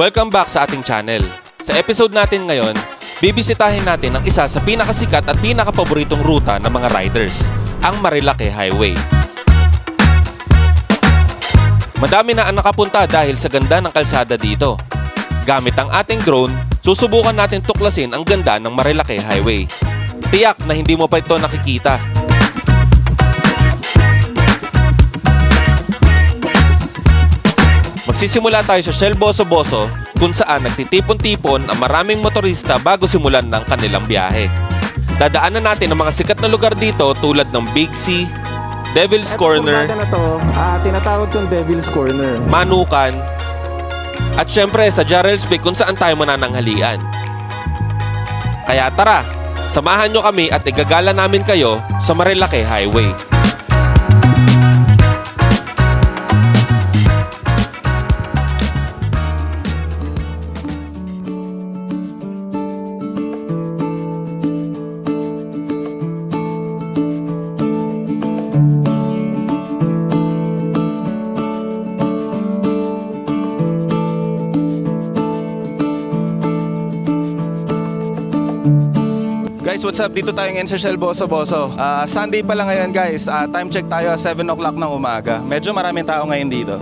Welcome back sa ating channel. Sa episode natin ngayon, bibisitahin natin ang isa sa pinakasikat at pinakapaboritong ruta ng mga riders, ang Marilake Highway. Madami na ang nakapunta dahil sa ganda ng kalsada dito. Gamit ang ating drone, susubukan natin tuklasin ang ganda ng Marilake Highway. Tiyak na hindi mo pa ito nakikita. Magsisimula tayo sa Shell Boso Boso kung saan nagtitipon-tipon ang maraming motorista bago simulan ng kanilang biyahe. Dadaanan natin ang mga sikat na lugar dito tulad ng Big C, Devil's Corner, Ito, na to, ah, tinatawag tong Devil's Corner. Manukan, at syempre sa Jarrell's Peak kung saan tayo manananghalian. Kaya tara, samahan nyo kami at igagala namin kayo sa Marilake Highway. What's up? Dito tayo ngayon sa Shell Boso Boso. Ah, Sunday pa lang ngayon guys. Ah, time check tayo 7 o'clock ng umaga. Medyo maraming tao ngayon dito.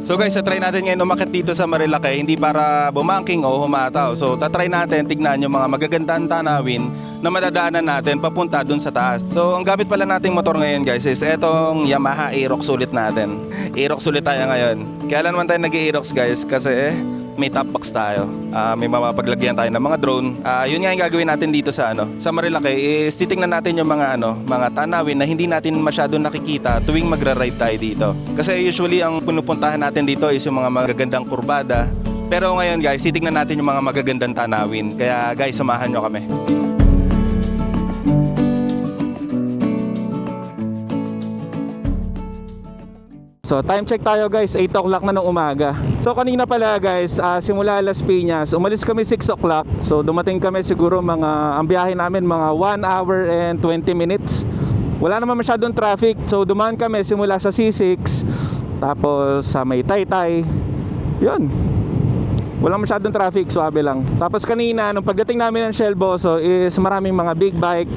So guys, try natin ngayon umakit dito sa Marilake hindi para bumangking o humataw. So tatry natin tignan yung mga magagandang tanawin na madadaanan natin papunta dun sa taas. So ang gamit pala nating motor ngayon guys is etong Yamaha Aerox ulit natin. Aerox ulit tayo ngayon. Kaya naman tayo nag-Aerox guys kasi may top box tayo. Ah, may mapapaglagyan tayo ng mga drone. Ah, yun nga yung gagawin natin dito sa ano, sa Marilake is titingnan natin yung mga ano, mga tanawin na hindi natin masyado nakikita tuwing magra-ride tayo dito. Kasi usually ang pinupuntahan natin dito is yung mga magagandang kurbada. Pero ngayon guys, titingnan natin yung mga magagandang tanawin. Kaya guys, samahan nyo kami. So time check tayo guys, 8 o'clock na ng umaga. So kanina pala guys, ah, simula Las Piñas, umalis kami 6 o'clock. So dumating kami siguro mga, ang biyahe namin mga 1 hour and 20 minutes. Wala naman masyadong traffic. So dumaan kami simula sa C6, tapos sa may Taytay. Yun. Walang masyadong traffic, suabe lang. Tapos kanina, nung pagdating namin ng Shell Boso is maraming mga big bike,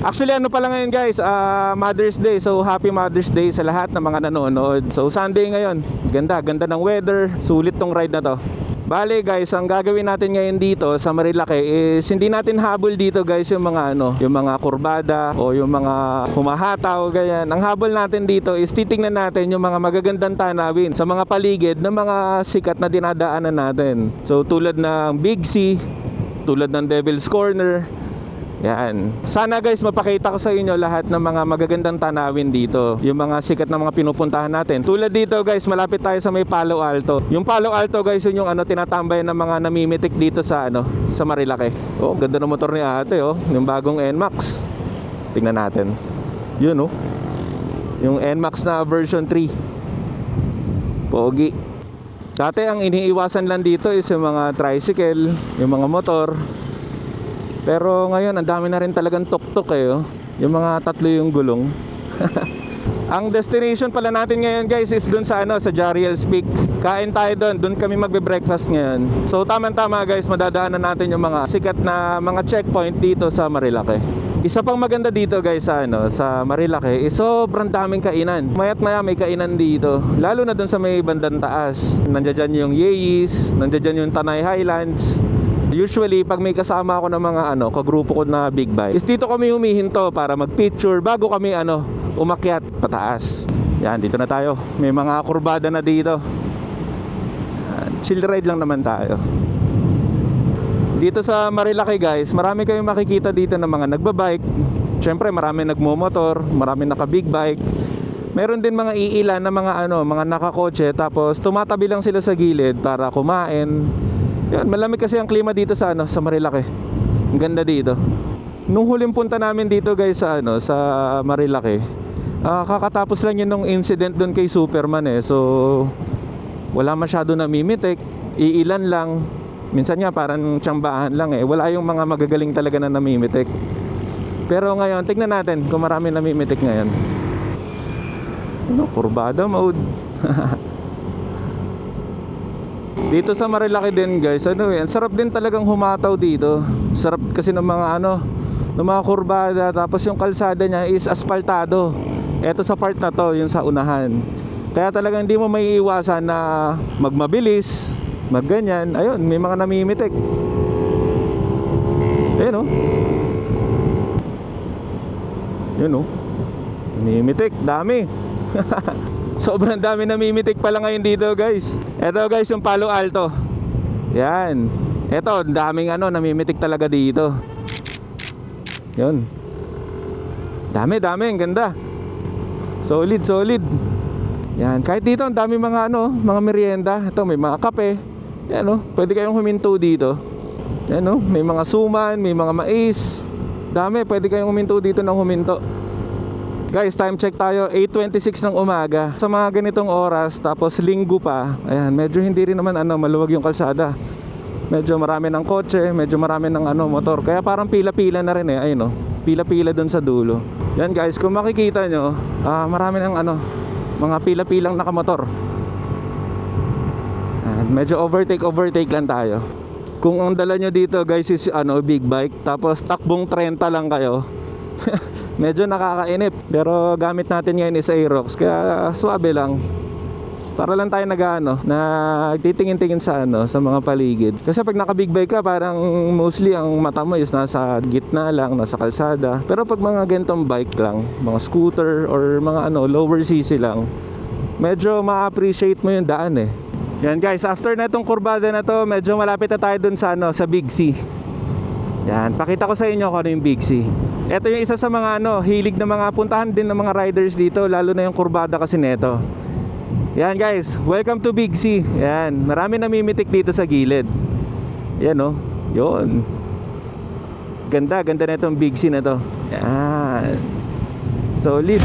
Actually ano pala ngayon guys, ah, Mother's Day. So happy Mother's Day sa lahat ng mga nanonood. So Sunday ngayon. Ganda, ganda ng weather. Sulit tong ride na to. Bale guys, ang gagawin natin ngayon dito sa Marilake is hindi natin habol dito guys yung mga ano, yung mga kurbada o yung mga humahataw ganyan. Ang habol natin dito is titingnan natin yung mga magagandang tanawin sa mga paligid ng mga sikat na dinadaanan natin. So tulad ng Big C, tulad ng Devil's Corner, yan. Sana guys mapakita ko sa inyo lahat ng mga magagandang tanawin dito. Yung mga sikat na mga pinupuntahan natin. Tulad dito guys, malapit tayo sa may Palo Alto. Yung Palo Alto guys, yun yung ano tinatambay ng mga namimitik dito sa ano, sa Marilake. Oh, ganda ng motor ni Ate oh, yung bagong NMAX. Tingnan natin. Yun oh. Yung NMAX na version 3. Pogi. Dati ang iniiwasan lang dito is yung mga tricycle, yung mga motor, pero ngayon, ang dami na rin talagang tuk-tuk eh. oh. Yung mga tatlo yung gulong. ang destination pala natin ngayon guys is dun sa ano sa Jariel's Peak. Kain tayo doon, doon kami magbe-breakfast ngayon. So tama-tama guys, madadaanan natin yung mga sikat na mga checkpoint dito sa Marilake. Isa pang maganda dito guys sa ano sa Marilake is sobrang daming kainan. Mayat maya may kainan dito. Lalo na doon sa may bandang taas. Nandiyan yung Yeis, nandiyan yung Tanay Highlands. Usually, pag may kasama ako ng mga ano, kagrupo ko na big bike, is dito kami humihinto para mag-picture bago kami ano, umakyat pataas. Yan, dito na tayo. May mga kurbada na dito. Chill ride lang naman tayo. Dito sa Marilake guys, marami kayong makikita dito ng mga nagbabike. Siyempre, marami nagmomotor, marami naka big bike. Meron din mga iilan na mga ano, mga nakakotse tapos tumatabi lang sila sa gilid para kumain. Yan, malamig kasi ang klima dito sa ano, sa Marilake. Ang ganda dito. Nung huling punta namin dito guys sa ano, sa Marilake. ah, kakatapos lang yun nung incident doon kay Superman eh. So wala masyado namimitik, iilan lang. Minsan nga parang tsambahan lang eh. Wala yung mga magagaling talaga na namimitik. Pero ngayon, tignan natin kung marami namimitik ngayon. Ano, kurbada mode. dito sa Marilaki din guys, ano eh, ang sarap din talagang humataw dito. Sarap kasi ng mga ano, ng mga kurbada tapos yung kalsada niya is asfaltado. Eto sa part na to, yung sa unahan. Kaya talagang hindi mo may iwasan na magmabilis, magganyan. Ayun, may mga namimitik. Ayun oh. Yun oh. Namimitik, dami. Sobrang dami namimitik pala ngayon dito guys. Ito guys yung Palo Alto. Yan. Ito daming ano namimitik talaga dito. Yun. Dami dami. Ang ganda. Solid solid. Yan. Kahit dito ang dami mga ano Mga merienda. Ito may mga kape. Yan oh. Pwede kayong huminto dito. Yan oh. May mga suman May mga mais. Dami pwede kayong huminto dito ng huminto Guys, time check tayo, 8.26 ng umaga. Sa mga ganitong oras, tapos linggo pa Ayan, medyo hindi rin naman ano, maluwag yung kalsada. Medyo marami ng kotse, medyo marami ng ano, motor. Kaya parang pila-pila na rin eh, ayun oh. Pila-pila dun sa dulo. Yan guys, kung makikita nyo ah, Marami ng ano, mga pila-pilang nakamotor. Ayan, Medyo overtake, overtake lang tayo. Kung ang dala nyo dito guys is ano, big bike Tapos takbong 30 lang kayo medyo nakakainip pero gamit natin ngayon is Aerox. Kaya suabe lang. Para lang tayo nag-ano na titingin-tingin sa ano sa mga paligid. Kasi pag naka big bike ka parang mostly ang mata mo is nasa gitna lang nasa kalsada. Pero pag mga gantong bike lang mga scooter or mga ano lower cc lang medyo ma-appreciate mo yung daan eh. Yan guys after na itong kurbada na to medyo malapit na tayo dun sa ano sa Big C. Yan, pakita ko sa inyo kung ano yung Big C. Ito yung isa sa mga ano, hilig na mga puntahan din ng mga riders dito, lalo na yung kurbada kasi neto. Yan guys, welcome to Big C. Yan, marami namimitik dito sa gilid. Yan oh, yun. Ganda, ganda na itong Big C na to. Yan. Solid.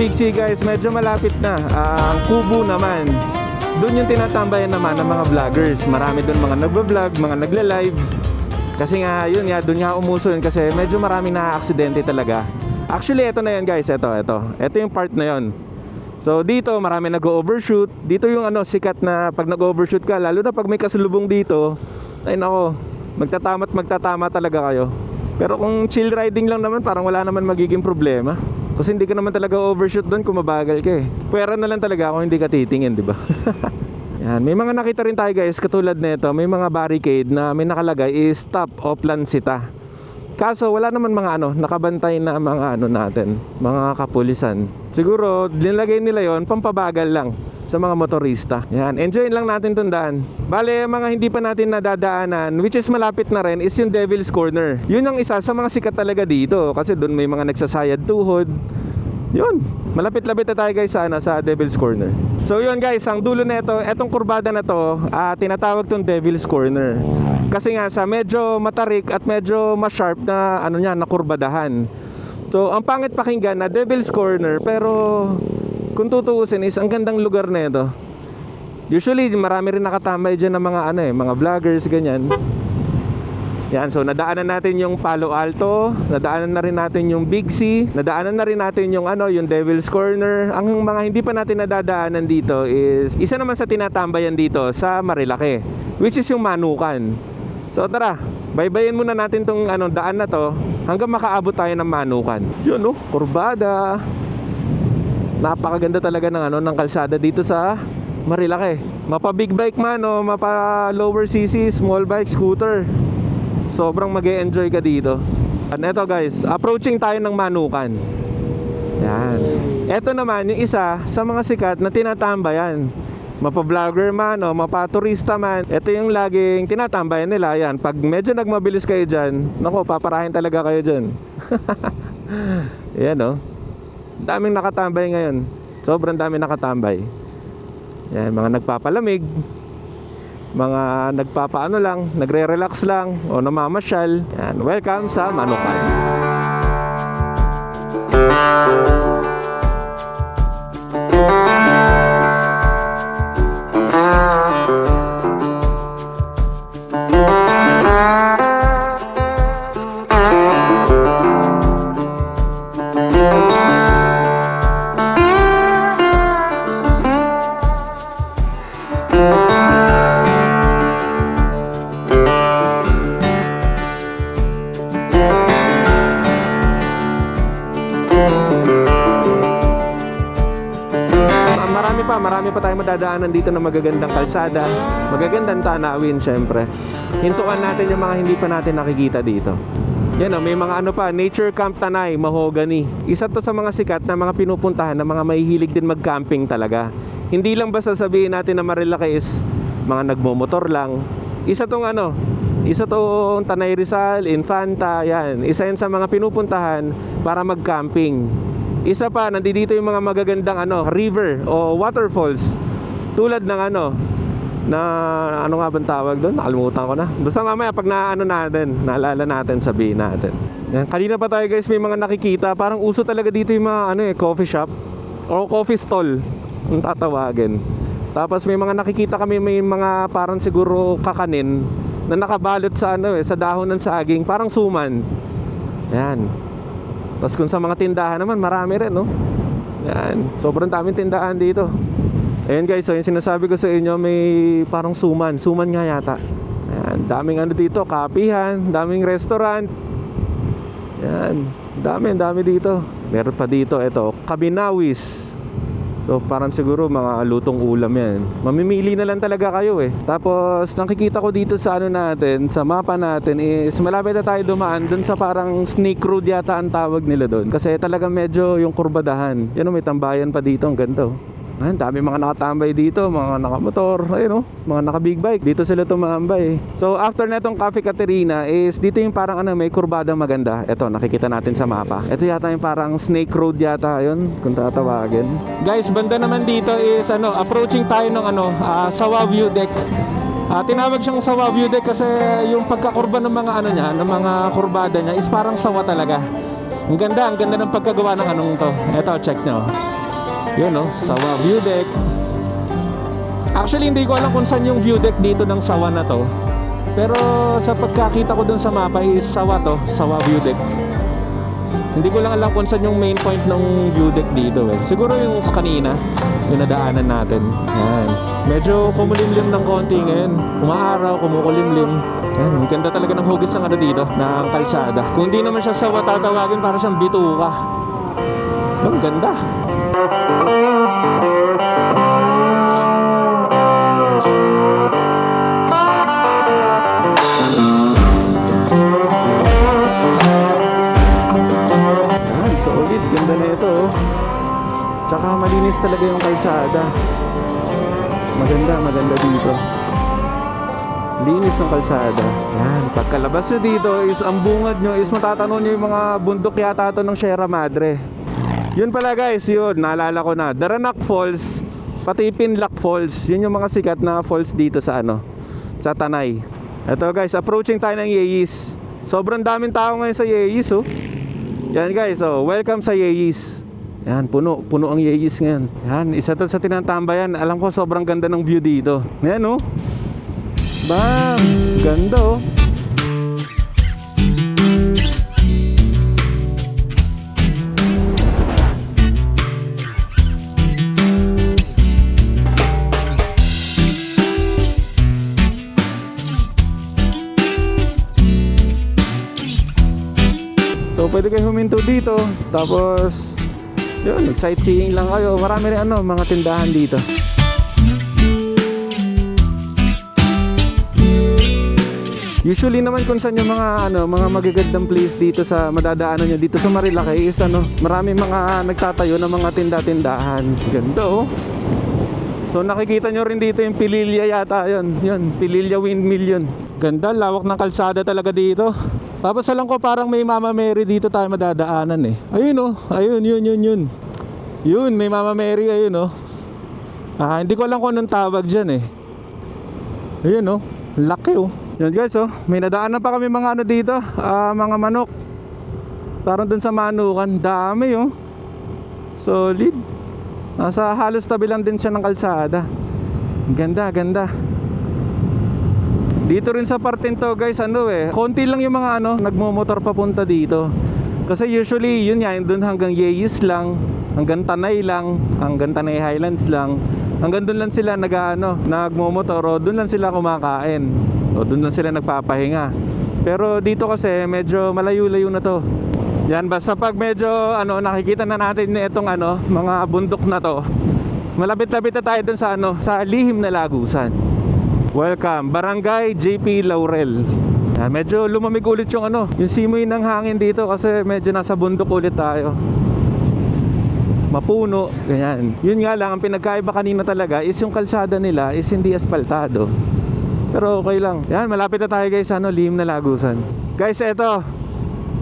Big C guys, medyo malapit na. Ah, Ang Kubo naman. Doon yung tinatambayan naman ng mga vloggers. Marami doon mga nagba-vlog, mga nagla-live. Kasi nga, yun nga, doon nga umuso yun kasi medyo marami na aksidente talaga. Actually, ito na yun guys, ito, ito. Ito yung part na yun. So dito, marami nag-overshoot. Dito yung ano, sikat na pag nag-overshoot ka, lalo na pag may kasalubong dito, ay nako, magtatama at magtatama talaga kayo. Pero kung chill riding lang naman, parang wala naman magiging problema. Kasi hindi ka naman talaga overshoot doon kung mabagal ka eh. Pwera na lang talaga kung hindi ka titingin, di ba? Yan, may mga nakita rin tayo guys, katulad nito, may mga barricade na may nakalagay is stop Oplan Sita. Kaso wala naman mga ano, nakabantay na mga ano natin, mga kapulisan. Siguro nilagay nila yon pampabagal lang sa mga motorista. Yan, enjoy lang natin tundaan. Bale, mga hindi pa natin nadadaanan, which is malapit na rin, is yung Devil's Corner. Yun ang isa sa mga sikat talaga dito kasi doon may mga nagsasayad tuhod. Yun, malapit-lapit na tayo guys sa, ano, sa Devil's Corner. So yun guys, ang dulo nito, etong kurbada na to, ah, tinatawag tong Devil's Corner. Kasi nga sa medyo matarik at medyo ma-sharp na ano niya, na kurbadahan. So ang pangit pakinggan na Devil's Corner pero kung tutuusin is ang gandang lugar na ito. Usually marami rin nakatambay dyan ng mga ano eh, mga vloggers ganyan. Yan, so nadaanan natin yung Palo Alto, nadaanan na rin natin yung Big C, nadaanan na rin natin yung ano, yung Devil's Corner. Ang mga hindi pa natin nadadaanan dito is isa naman sa tinatambayan dito sa Marilake, which is yung Manukan. So tara, baybayin muna natin tong ano, daan na to hanggang makaabot tayo ng Manukan. Yun no, kurbada. Napakaganda talaga ng ano ng kalsada dito sa Marilake. Mapa big bike man o mapa lower cc, small bike, scooter. Sobrang mag enjoy ka dito. Ito guys, approaching tayo ng Manukan. Yan. Ito naman, yung isa sa mga sikat na tinatambayan. Mapa-vlogger man o mapa-turista man, ito yung laging tinatambayan nila. Yan, pag medyo nagmabilis kayo dyan, nako, paparahin talaga kayo dyan. Yan o. Daming nakatambay ngayon. Sobrang daming nakatambay. Yan, mga nagpapalamig, mga nagpapaano lang, nagre-relax lang o namamasyal. Yan, welcome sa Manukan. Madadaanan dito na magagandang kalsada, magagandang tanawin syempre. Hintukan natin yung mga hindi pa natin nakikita dito. Yan oh, may mga ano pa, Nature Camp Tanay, Mahogany. Isa to sa mga sikat na mga pinupuntahan na mga mahihilig din mag-camping talaga. Hindi lang basta sabihin natin na Marilaki is mga nagmomotor lang. Isa tong ano, isa tong Tanay Rizal, Infanta, yan. Isa yan sa mga pinupuntahan para mag-camping. Isa pa, nandito yung mga magagandang ano, river o waterfalls. Tulad ng ano, na ano nga bang tawag doon? Nakalimutan ko na. Basta mamaya pag naano natin, naalala natin, sabihin natin. Yan. Kanina pa tayo guys, may mga nakikita. Parang uso talaga dito yung mga ano eh, coffee shop o coffee stall kung tatawagin. Tapos may mga nakikita kami may mga parang siguro kakanin na nakabalot sa ano eh, sa dahon ng saging, parang suman. Yan. Tapos kung sa mga tindahan naman, marami rin, no? Yan. Sobrang daming tindahan dito. Ayan guys, so yung sinasabi ko sa inyo, may parang suman. Suman nga yata. Ayan, daming ano dito, kapihan, daming restaurant. Yan, dami, dami dito. Meron pa dito, ito, kabinawis. So parang siguro mga lutong ulam yan. Mamimili na lang talaga kayo eh. Tapos nakikita ko dito sa ano natin, sa mapa natin is malapit na tayo dumaan dun sa parang snake road yata ang tawag nila doon. Kasi talaga medyo yung kurbadahan. Yan o, may tambayan pa dito, ang ganito. Ayun, dami mga nakatambay dito, mga nakamotor, ayun oh, mga naka-big bike. Dito sila tumambay. So after netong Cafe Caterina is dito yung parang ano, may kurbada maganda. Ito, nakikita natin sa mapa. Ito yata yung parang Snake Road yata yun, kung tatawagin. Guys, banda naman dito is ano, approaching tayo ng ano, ah, Sawa View Deck. Ah, tinawag siyang sawa view deck kasi yung pagkakurba ng mga ano niya, ng mga kurbada niya is parang sawa talaga. Ang ganda, ang ganda ng pagkagawa ng anong to. Ito, check nyo. Yun no, sawa view deck. Actually, hindi ko alam kung saan yung view deck dito ng sawa na to. Pero sa pagkakita ko dun sa mapa is sawa to, sawa view deck. Hindi ko lang alam kung saan yung main point ng view deck dito eh. Siguro yung kanina, yung nadaanan natin. Yan. Medyo kumulimlim ng konti ngayon. Umaaraw, kumukulimlim. Yan, ganda talaga ng hugis ng ano dito, ng kalsada. Kung hindi naman siya sa tatawagin, para siyang bituka. Ang ganda. Oh. Tsaka malinis talaga yung kalsada. Maganda, maganda dito. Linis ng kalsada. Yan, pagkalabas nyo dito is ang bungad nyo is matatanong nyo yung mga bundok yata to ng Sierra Madre. Yun pala guys, yun, naalala ko na. Daranak Falls, pati Pinlock Falls, yun yung mga sikat na falls dito sa ano, sa Tanay. Ito guys, approaching tayo ng Yeyis. Sobrang daming tao ngayon sa Yeyis oh. Yan guys, oh, welcome sa Yeyis. Yan, puno, puno ang Yeyis ngayon. Yan, isa to sa tinatambayan. Alam ko sobrang ganda ng view dito. Yan oh. Bam! Ganda oh. Pwede kayo huminto dito Tapos Yun, sightseeing lang kayo Marami rin ano, mga tindahan dito Usually naman kung saan yung mga ano, mga magagandang place dito sa madadaanan nyo dito sa Marilaki is ano, marami mga nagtatayo ng mga tinda-tindahan. Ganda oh. So nakikita nyo rin dito yung Pililya yata yun. Yun, Pililya Windmill yun. Ganda, lawak ng kalsada talaga dito. Tapos alam ko parang may Mama Mary dito tayo madadaanan eh. Ayun oh, ayun, yun, yun, yun. Yun, may Mama Mary, ayun oh. Ah, hindi ko alam kung anong tawag dyan eh. Ayun oh, laki oh. Yan guys oh, may nadaanan pa kami mga ano dito, ah, mga manok. Parang dun sa manukan, dami oh. Solid. Nasa halos tabi lang din siya ng kalsada. Ganda, ganda. Dito rin sa parting to guys, ano eh, konti lang yung mga ano, nagmomotor papunta dito. Kasi usually yun yan, dun hanggang Yeyis lang, hanggang Tanay lang, hanggang Tanay Highlands lang. Hanggang dun lang sila nag ano, nagmomotor o dun lang sila kumakain. O dun lang sila nagpapahinga. Pero dito kasi medyo malayo-layo na to. Yan basta pag medyo ano nakikita na natin itong ano mga bundok na to. Malapit-lapit na tayo dun sa ano sa lihim na lagusan. Welcome, Barangay JP Laurel. Yan, medyo lumamig ulit yung ano, yung simoy ng hangin dito kasi medyo nasa bundok ulit tayo. Mapuno, ganyan. Yun nga lang, ang pinagkaiba kanina talaga is yung kalsada nila is hindi asfaltado. Pero okay lang. Yan, malapit na tayo guys sa ano, lihim na lagusan. Guys, eto.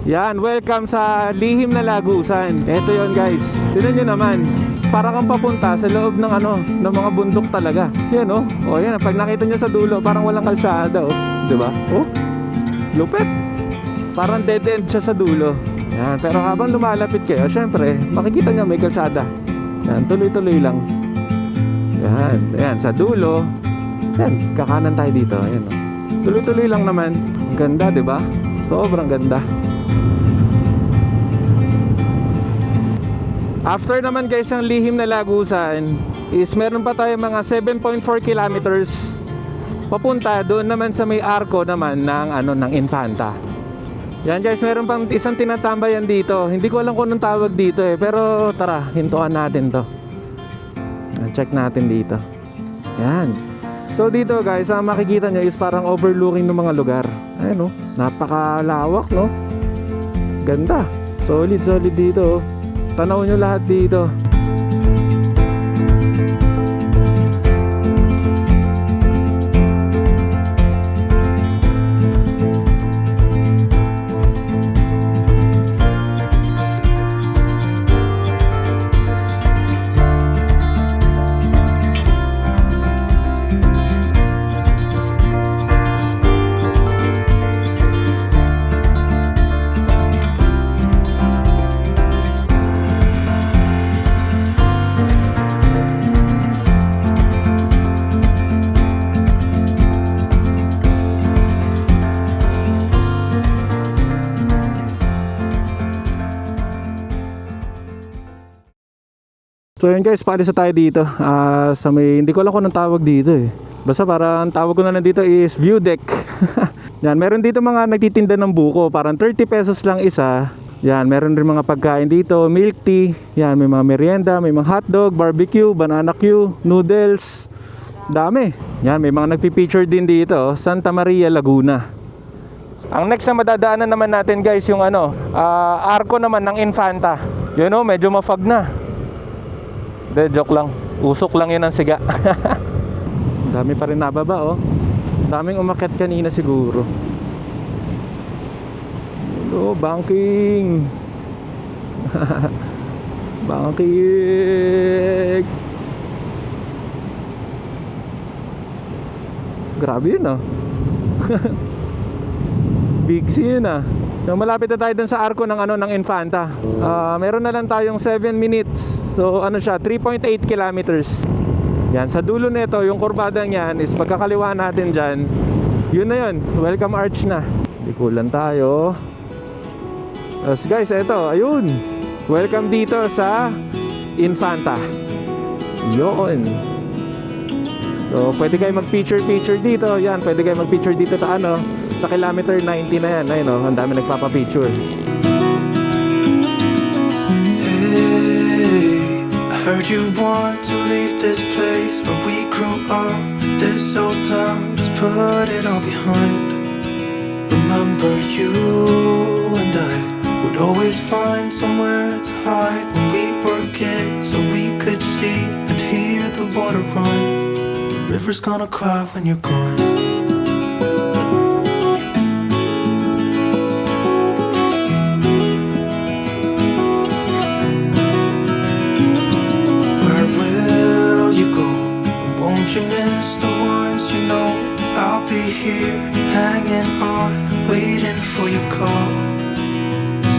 Yan, welcome sa lihim na lagusan. Eto yon guys. Tignan nyo naman. Para kang papunta sa loob ng ano, ng mga bundok talaga. Yan oh. O yan, pag nakita nyo sa dulo, parang walang kalsada oh. 'Di ba? Oh. Lupit. Parang dead end siya sa dulo. Yan, pero habang lumalapit kayo, syempre, makikita nyo may kalsada. Yan, tuloy-tuloy lang. Yan, yan, sa dulo. Yan, kakanan tayo dito. Ayan, oh. Tuloy-tuloy lang naman. Ang Ganda, di ba? Sobrang ganda. After naman guys ang lihim na lagusan is meron pa tayo mga 7.4 kilometers papunta doon naman sa may arko naman ng ano ng Infanta. Yan guys, meron pang isang tinatambayan dito. Hindi ko alam kung anong tawag dito eh, pero tara, hintuan natin 'to. Check natin dito. Yan. So dito guys, ang makikita nyo is parang overlooking ng mga lugar. Ayan oh, napakalawak no. Ganda. Solid, solid dito oh. Tanaw nyo lahat dito. So yun guys, paalis na tayo dito. Ah, sa may hindi ko alam kung anong tawag dito eh. Basta para ang tawag ko na lang dito is view deck. Yan, meron dito mga nagtitinda ng buko, parang 30 pesos lang isa. Yan, meron rin mga pagkain dito, milk tea, yan, may mga merienda, may mga hotdog, barbecue, banana Q, noodles. Dami. Yan, may mga nagpi-picture din dito, Santa Maria, Laguna. Ang next na madadaanan naman natin guys, yung ano, ah, arko naman ng Infanta. Yun oh, medyo mafag na. Hindi, joke lang. Usok lang yun ang siga. Dami pa rin nababa, oh. Daming umakyat kanina siguro. Hello, banking. banking. Grabe yun, ah. Big C yun, ah. So, malapit na tayo dun sa arko ng ano ng Infanta. Ah, meron na lang tayong 7 minutes. So ano siya, 3.8 kilometers. Yan, sa dulo nito, yung kurbada niyan is pagkakaliwa natin dyan, yun na yun, welcome arch na. Likulan tayo. Tapos guys, eto, ayun. Welcome dito sa Infanta. Yun. So, pwede kayo mag-picture-picture dito. Yan, pwede kayo mag-picture dito sa ano, sa kilometer 90 na yan. Ayun, oh, ang dami nagpapa-picture. Heard you want to leave this place where we grew up. This old town, just put it all behind. remember you and I would always find somewhere to hide when we were kids so we could see and hear the water run. The river's gonna cry when you're gone. Won't the ones you know? I'll be here, hanging on, waiting for your call.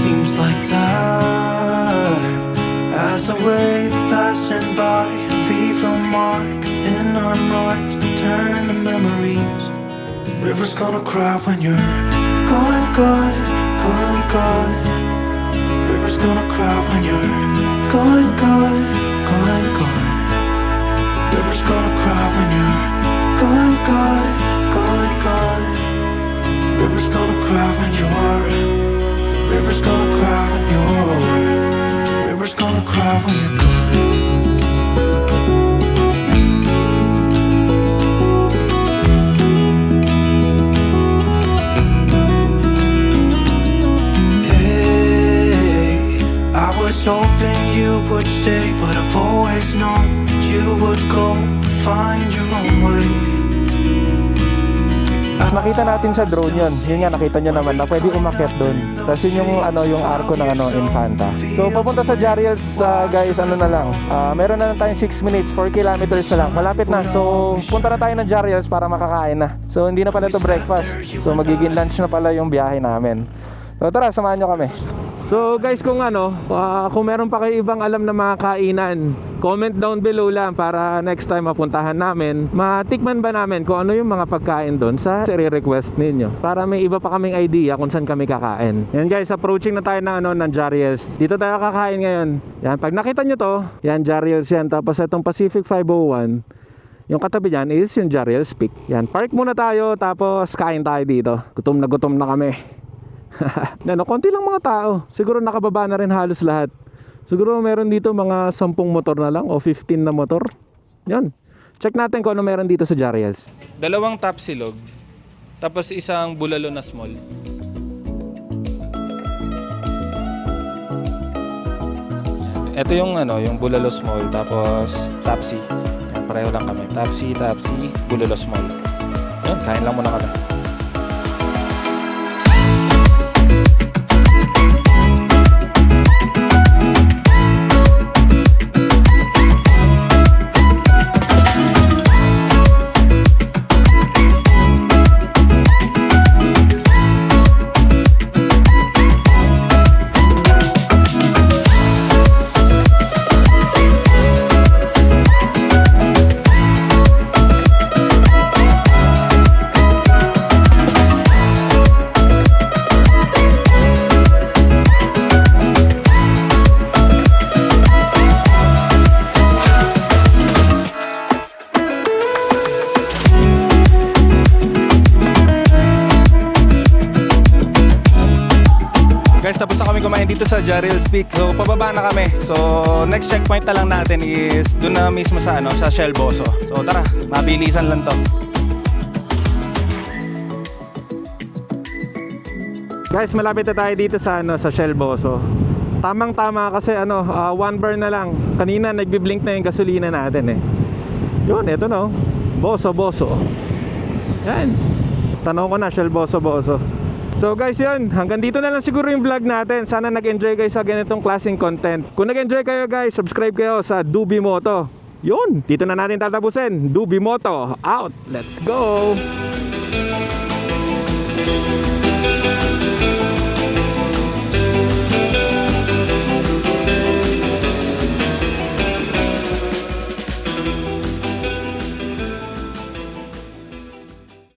Seems like time as a wave passing by, leave a mark in our marks to turn to memories. River's gonna cry when you're gone, gone, gone, gone. River's gonna cry when you're gone, gone. Cry when you're gone. Hey, I was hoping you would stay, but I've always known that you would go find your own way. Nakita natin sa drone yun. Yun nga, nakita nyo naman na pwede umakyat doon. Tapos yun yung, ano, yung arko ng ano, Infanta. So, papunta sa Jariels, uh, guys, ano na lang. ah, meron na lang tayong 6 minutes, 4 kilometers na lang. Malapit na. So, punta na tayo ng Jariels para makakain na. So, hindi na pala to breakfast. So, magiging lunch na pala yung biyahe namin. So, tara, samahan nyo kami. So guys kung ano, ah, kung meron pa kayo ibang alam na mga kainan, comment down below lang para next time mapuntahan namin. Matikman ba namin kung ano yung mga pagkain doon sa request ninyo. Para may iba pa kaming idea kung saan kami kakain. Yan guys, approaching na tayo ng ano ng Jariels. Dito tayo kakain ngayon. Yan, pag nakita nyo to, yan Jariels yan. Tapos itong Pacific 501, yung katabi dyan is yung Jariels Peak. Yan, park muna tayo tapos kain tayo dito. Gutom na gutom na kami. ano, konti lang mga tao. Siguro nakababa na rin halos lahat. Siguro meron dito mga 10 motor na lang o 15 na motor. Yan. Check natin kung ano meron dito sa Jariels. Dalawang top silog. Tapos isang bulalo na small. Ito yung ano, yung bulalo small tapos tapsi. Yan, pareho lang kami. Tapsi, tapsi, bulalo small. Yan, kain lang muna kami. Pababa na kami. So, next checkpoint na lang natin is doon na mismo sa ano, sa Shell Boso. So, tara, mabilisan lang to. Guys, malapit na tayo dito sa ano sa Shell Boso. Tamang tama kasi ano, ah, one bar na lang. Kanina nagbi-blink na yung gasolina natin eh. Yun, eto no. Boso, boso. Yan. Tanong ko na, Shell Boso, boso. So guys yun, hanggang dito na lang siguro yung vlog natin. Sana nag-enjoy kayo sa ganitong klaseng content. Kung nag-enjoy kayo guys, subscribe kayo sa Dubi Moto. Yun, dito na natin tatapusin. Dubi Moto, out! Let's go!